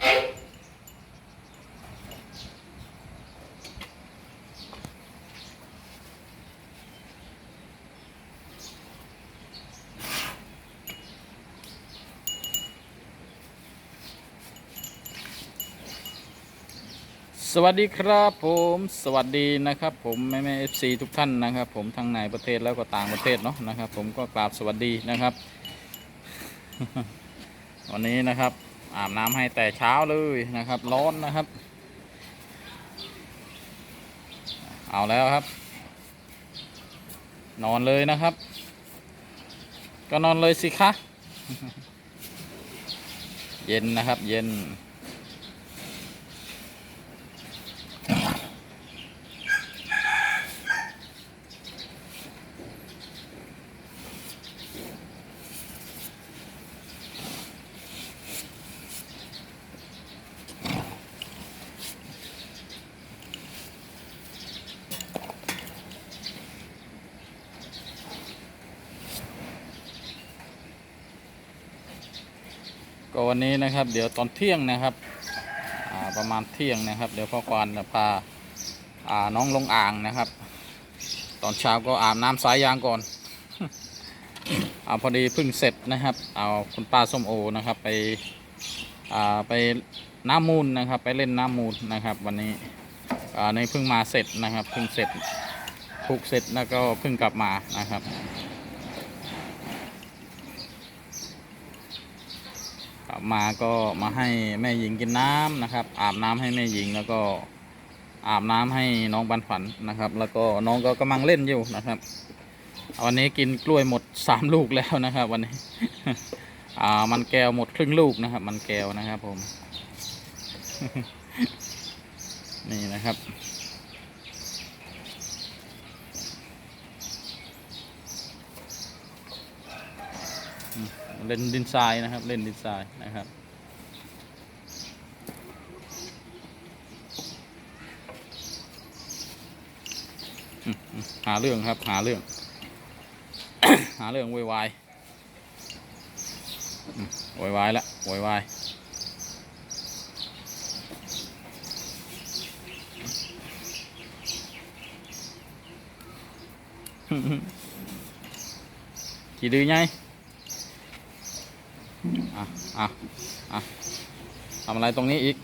สวัสดีครับผมสวัสดีนะครับ ผมแม่แม่เอฟซีทุกท่านนะครับ ผมทั้งในประเทศแล้วก็ต่างประเทศเนาะนะครับ ผมก็กราบสวัสดีนะครับ วันนี้นะครับ อาบน้ำให้แต่เช้าเลยนะครับ ร้อนนะครับ เอาแล้วครับ นอนเลยนะครับ ก็นอนเลยสิคะ เย็นนะครับ เย็น ก็วันนี้นะครับ เดี๋ยวตอนเที่ยงนะครับประมาณเที่ยงนะครับ เดี๋ยวพ่อควานจะพาาน้องลงอ่างนะครับ ตอนเช้าก็อาบน้ำสายยางก่อนเอาพอดีเพิ่งเสร็จนะครับ เอาคุณป้าส้มโอนะครับ ไปไปน้ำมูลนะครับ ไปเล่นน้ำมูลนะครับ วันนี้ในเพิ่งมาเสร็จนะครับเพิ่งเสร็จผูกเสร็จแล้วก็เพิ่งกลับมานะครับ กลับ มาก็มาให้แม่หญิงกินน้ำนะครับ อาบน้ำให้แม่หญิงแล้วก็อาบน้ำให้น้องบันฝันนะครับ แล้วก็น้องก็กำลังเล่นอยู่นะครับวันนี้กินกล้วยหมดสามลูกแล้วนะครับ วันนี้ อ่ามันแก้วหมดครึ่งลูกนะครับ มันแก้วนะครับผม นี่นะครับ เล่นดินทรายนะครับ เล่นดินทรายนะครับ หาเรื่องครับ หาเรื่อง หาเรื่องโวยวายอืมโวยวายละโวยวายกี่ดื้อไง อะอะอะทำอะไรตรงนี้อีก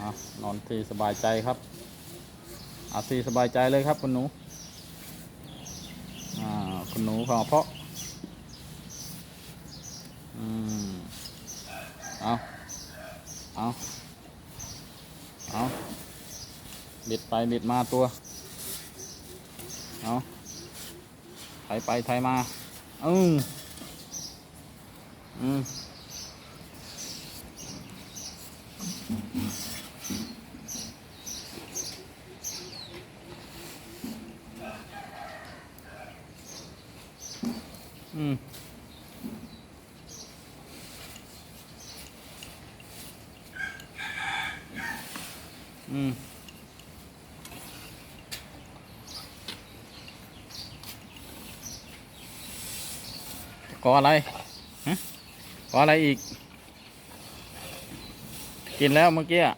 อนอนที่สบายใจครับอาที่สบายใจเลยครับคุณหนูอ่าคุณหนูขอเพาะอืมเอาเอาเอาบิดไปบิดมาตัวเอา ไถไปไถมาอืมอืมอืม có อะไรฮะ có อะไรอีก กินแล้วเมื่อกี้อะ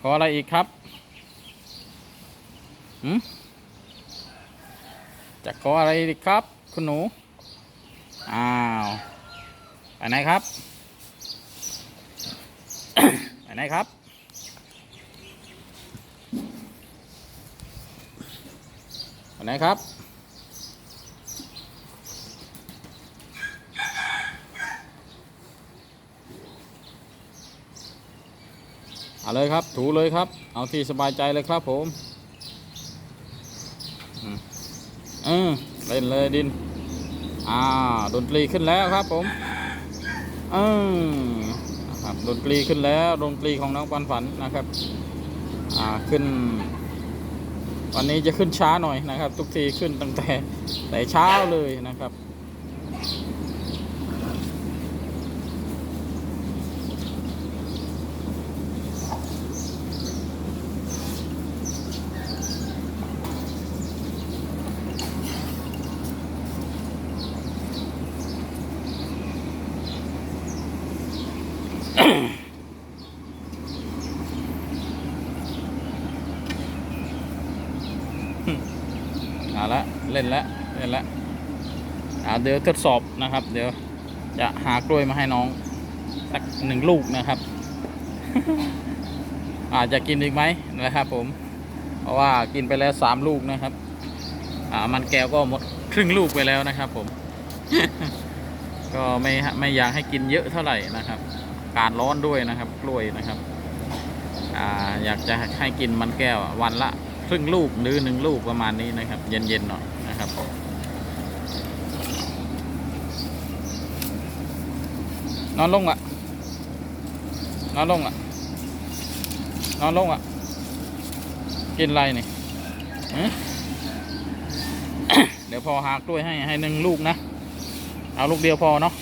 ขออะไรอีกครับหืมจะขออะไรอีกครับ คุณหนู อ้าวไปไหนครับไปไหนครับ อันไหนครับ เอาเลยครับ ถูเลยครับ เอาที่สบายใจเลยครับผมอืมเออเล่นเลยดิน อ่า ดนตรีขึ้นแล้วครับผมเออครับดนตรีขึ้นแล้ว ดนตรีของน้องปันฝันนะครับ อ่า ขึ้น วันนี้จะขึ้นช้าหน่อยนะครับ ทุกทีขึ้นตั้งแต่แต่เช้าเลยนะครับ เอาละเล่นละเล่นละอ่าเดี๋ยวทดสอบนะครับ เดี๋ยวจะหากล้วยมาให้น้องสักหนึ่งลูกนะครับ อาจจะกินอีกไหมนะครับ ผม เพราะว่ากินไปแล้วสามลูกนะครับ อ่ามันแก้วก็หมดครึ่งลูกไปแล้วนะครับ ผม ก็ไม่ไม่อยากให้กินเยอะเท่าไหร่นะครับ การร้อนด้วยนะครับ กล้วยนะครับ อ่าอยากจะให้กินมันแก้ววันละ ครึ่งลูกหรือหนึ่งลูกประมาณนี้นะครับ เย็นๆหน่อยนะครับนอนลงอะนอนลงอะนอนลงอะ กินอะไรนี่เดี๋ยวพอหากล้วยให้ให้หนึ่งลูกนะ เอาลูกเดียวพอเนาะ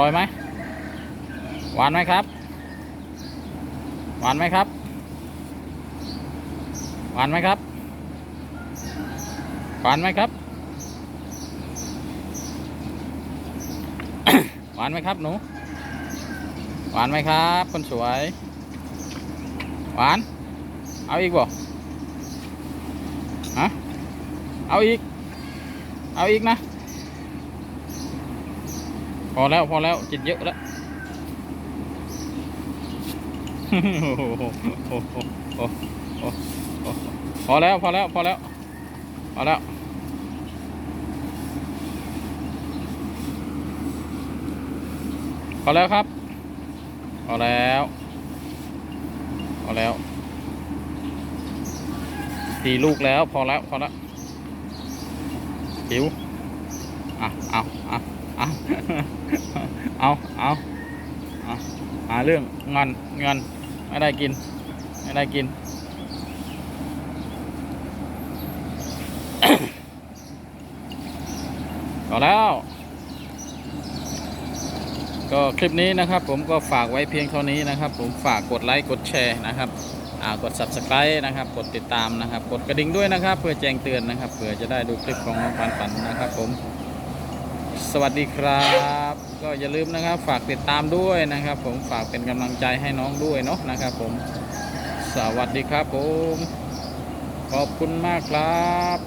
ร่อยไหมหวานไหมครับ หวานไหมครับ หวานไหมครับ หวานไหมครับ หวานไหมครับหนู หวานไหมครับคนสวย หวาน เอาอีกบ่ฮะเอาอีก เอาอีกนะ พอแล้วพอแล้วกินเยอะแล้วพอแล้วพอแล้วพอแล้วพอแล้วพอแล้วครับพอแล้วพอแล้วสี่ลูกแล้วพอแล้วพอแล้วหิวอะเอา เอาเอาเอาเอาเอาหาเรื่องเงินเงินไม่ได้กิน ไม่ได้กิน ก็แล้ว ก็คลิปนี้นะครับ ผมก็ฝากไว้เพียงเท่านี้นะครับ ผมฝากกดไลค์กดแชร์นะครับกด subscribe นะครับ กดติดตามนะครับ กดกระดิ่งด้วยนะครับ เพื่อแจ้งเตือนนะครับ เผื่อจะได้ดูคลิปของน้องปันปันนะครับผม สวัสดีครับ ก็อย่าลืมนะครับฝากติดตามด้วยนะครับ ผมฝากเป็นกำลังใจให้น้องด้วยเนาะนะครับ ผมสวัสดีครับผม ขอบคุณมากครับ